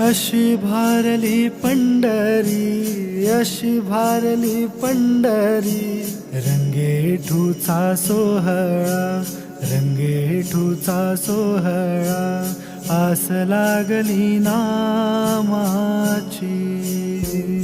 अशी भारली पंढरी अशी भारली पंढरी. रंगेठूचा सोहळा रंगेठूचा सोहळा आस लागली नामाची.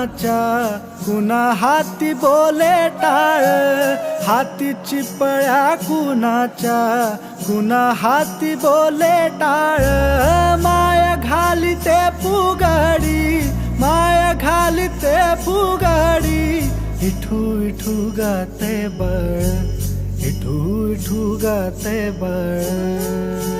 कुणाच्या कुणा हाती बोले टाळ हातीची पळ्या कुणाच्या, कुणा हाती बोले टाळ. माया घाली ते पुगाडी माया घाली ते पुगाडी इठू इठू गाते बळ, इठू इठू गाते बळ.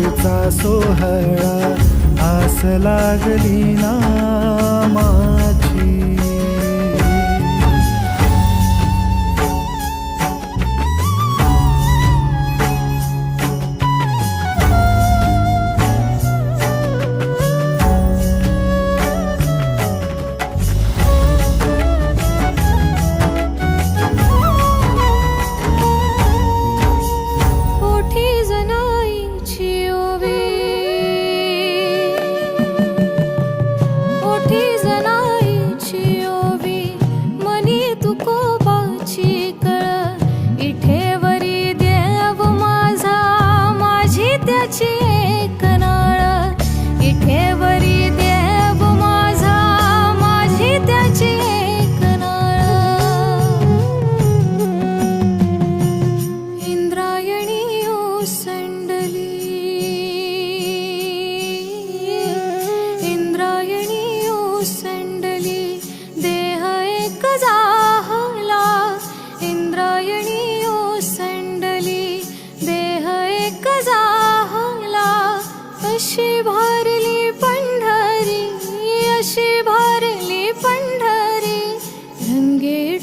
रंगेठूचा सोहळा आस लागली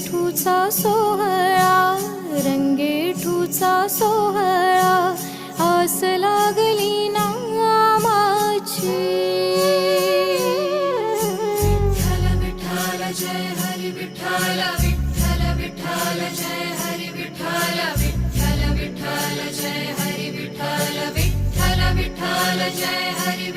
ठूचा सोहळा रंगेठूचा सोहळा आस लागली नामाची विठ्ठल जय हरी विठ्ठल विठ्ठल विठ्ठल जय हरी विठ्ठल विठ्ठल जय हरी विठ्ठल जय हरी